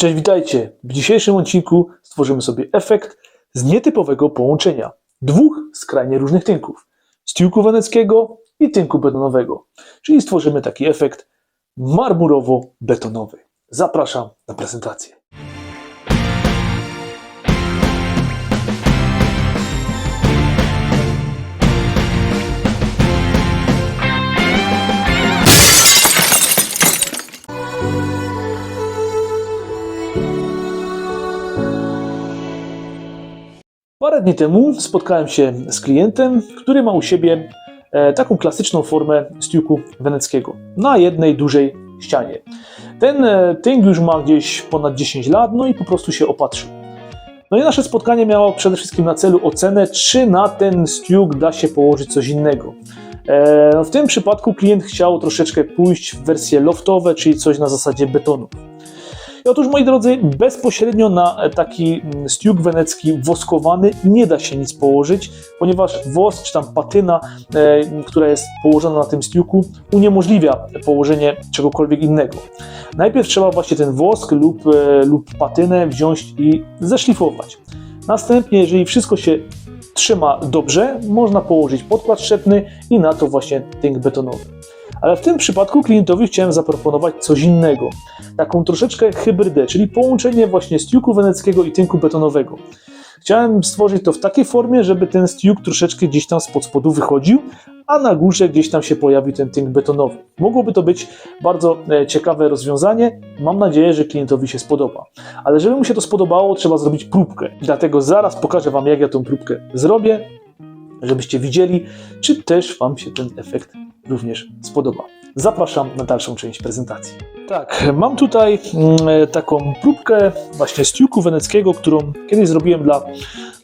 Cześć, witajcie. W dzisiejszym odcinku stworzymy sobie efekt z nietypowego połączenia dwóch skrajnie różnych tynków. Z tyłku weneckiego i tynku betonowego. Czyli stworzymy taki efekt marmurowo-betonowy. Zapraszam na prezentację. Parę dni temu spotkałem się z klientem, który ma u siebie e, taką klasyczną formę stiuku weneckiego na jednej dużej ścianie. Ten e, tynk już ma gdzieś ponad 10 lat, no i po prostu się opatrzył. No i nasze spotkanie miało przede wszystkim na celu ocenę, czy na ten stiuk da się położyć coś innego. E, no w tym przypadku klient chciał troszeczkę pójść w wersje loftowe, czyli coś na zasadzie betonu. Otóż, moi drodzy, bezpośrednio na taki mm, stiuk wenecki woskowany nie da się nic położyć, ponieważ wosk czy tam patyna, e, która jest położona na tym stiuku, uniemożliwia położenie czegokolwiek innego. Najpierw trzeba właśnie ten wosk lub, e, lub patynę wziąć i zeszlifować. Następnie, jeżeli wszystko się trzyma dobrze, można położyć podkład szczepny i na to właśnie tynk betonowy. Ale w tym przypadku klientowi chciałem zaproponować coś innego. Taką troszeczkę hybrydę, czyli połączenie właśnie stiuku weneckiego i tynku betonowego. Chciałem stworzyć to w takiej formie, żeby ten stiuk troszeczkę gdzieś tam spod spodu wychodził, a na górze gdzieś tam się pojawił ten tynk betonowy. Mogłoby to być bardzo e, ciekawe rozwiązanie. Mam nadzieję, że klientowi się spodoba. Ale żeby mu się to spodobało, trzeba zrobić próbkę. Dlatego zaraz pokażę Wam, jak ja tą próbkę zrobię, żebyście widzieli, czy też Wam się ten efekt również spodoba. Zapraszam na dalszą część prezentacji. Tak, mam tutaj mm, taką próbkę właśnie stiuku weneckiego, którą kiedyś zrobiłem dla,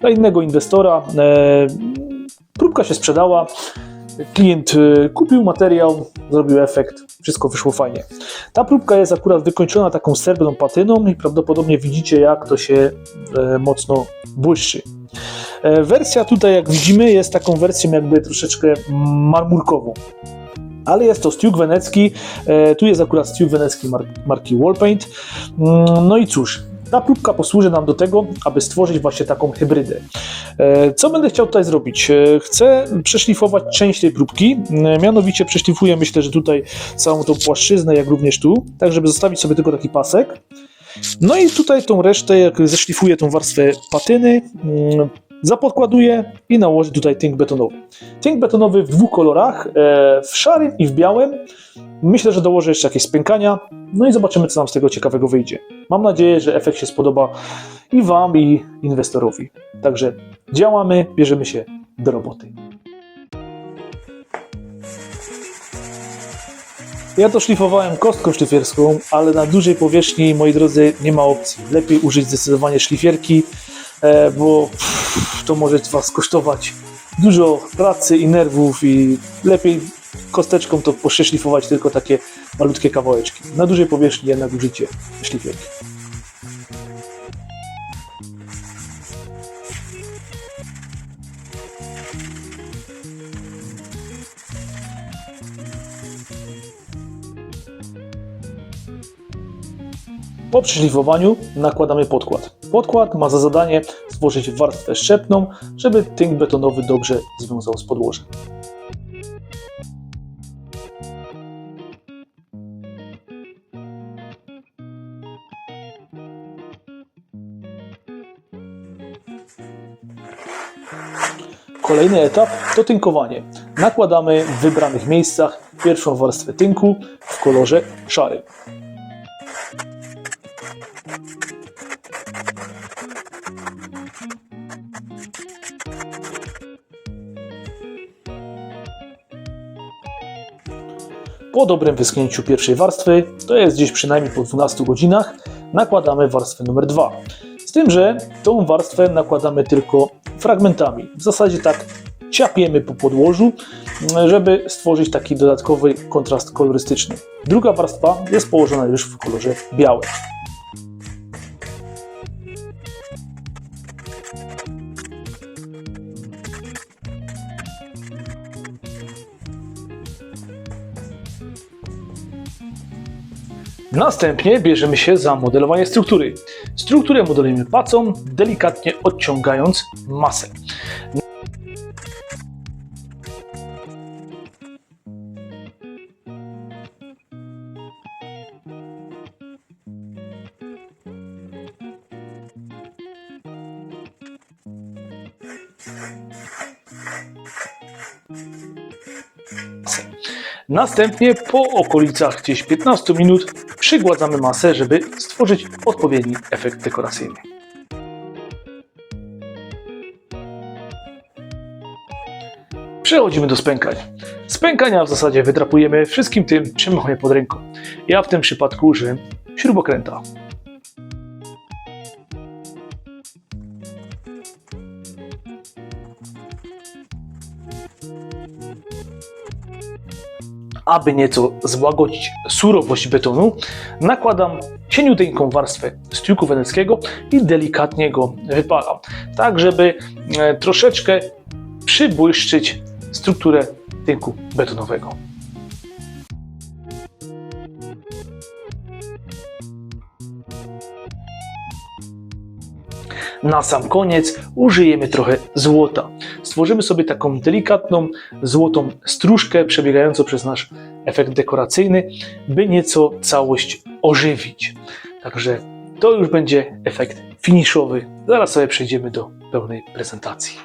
dla innego inwestora. E, próbka się sprzedała, klient e, kupił materiał, zrobił efekt, wszystko wyszło fajnie. Ta próbka jest akurat wykończona taką srebrną patyną i prawdopodobnie widzicie jak to się e, mocno błyszczy. E, Wersja tutaj, jak widzimy, jest taką wersją jakby troszeczkę marmurkową. Ale jest to stiuk wenecki, e, tu jest akurat stiuk wenecki mar- marki Wallpaint. Mm, No i cóż, ta próbka posłuży nam do tego, aby stworzyć właśnie taką hybrydę. E, Co będę chciał tutaj zrobić? Chcę przeszlifować część tej próbki, mianowicie przeszlifuję myślę, że tutaj całą tą płaszczyznę, jak również tu, tak żeby zostawić sobie tylko taki pasek. No i tutaj tą resztę, jak zeszlifuję tą warstwę patyny, mm, zapodkładuję i nałożę tutaj tynk betonowy. Tynk betonowy w dwóch kolorach, e, w szarym i w białym. Myślę, że dołożę jeszcze jakieś spękania, no i zobaczymy, co nam z tego ciekawego wyjdzie. Mam nadzieję, że efekt się spodoba i Wam, i inwestorowi. Także działamy, bierzemy się do roboty. Ja to szlifowałem kostką szlifierską, ale na dużej powierzchni, moi drodzy, nie ma opcji. Lepiej użyć zdecydowanie szlifierki, e, bo to może Was kosztować dużo pracy i nerwów i lepiej kosteczką to poszlifować tylko takie malutkie kawałeczki. Na dużej powierzchni jednak użycie szlifierki. Po przeszlifowaniu nakładamy podkład. Podkład ma za zadanie stworzyć warstwę szczepną, żeby tynk betonowy dobrze związał z podłożem. Kolejny etap to tynkowanie. Nakładamy w wybranych miejscach pierwszą warstwę tynku w kolorze szarym. Po dobrym wyschnięciu pierwszej warstwy, to jest gdzieś przynajmniej po 12 godzinach, nakładamy warstwę numer 2. Z tym, że tą warstwę nakładamy tylko fragmentami. W zasadzie tak ciapiemy po podłożu, żeby stworzyć taki dodatkowy kontrast kolorystyczny. Druga warstwa jest położona już w kolorze białym. Następnie bierzemy się za modelowanie struktury. Strukturę modelujemy pacą, delikatnie odciągając masę. Następnie po okolicach gdzieś 15 minut przygładzamy masę, żeby stworzyć odpowiedni efekt dekoracyjny. Przechodzimy do spękań. Spękania w zasadzie wydrapujemy wszystkim tym, czym mamy pod ręką. Ja w tym przypadku użyłem śrubokręta. Aby nieco złagodzić surowość betonu, nakładam cieniuteńką warstwę stiuku weneckiego i delikatnie go wypalam, tak żeby e, troszeczkę przybłyszczyć strukturę tynku betonowego. Na sam koniec użyjemy trochę złota. Stworzymy sobie taką delikatną złotą stróżkę przebiegającą przez nasz efekt dekoracyjny, by nieco całość ożywić. Także to już będzie efekt finiszowy. Zaraz sobie przejdziemy do pełnej prezentacji.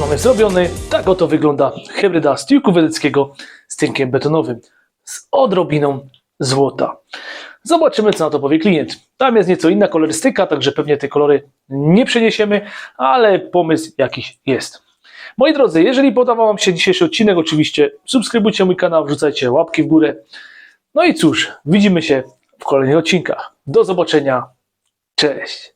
Mamy zrobiony. Tak oto wygląda hybryda z wedeckiego z tynkiem betonowym z odrobiną złota. Zobaczymy, co na to powie klient. Tam jest nieco inna kolorystyka, także pewnie te kolory nie przeniesiemy, ale pomysł jakiś jest. Moi drodzy, jeżeli podobał Wam się dzisiejszy odcinek, oczywiście subskrybujcie mój kanał, wrzucajcie łapki w górę. No i cóż, widzimy się w kolejnych odcinkach. Do zobaczenia. Cześć.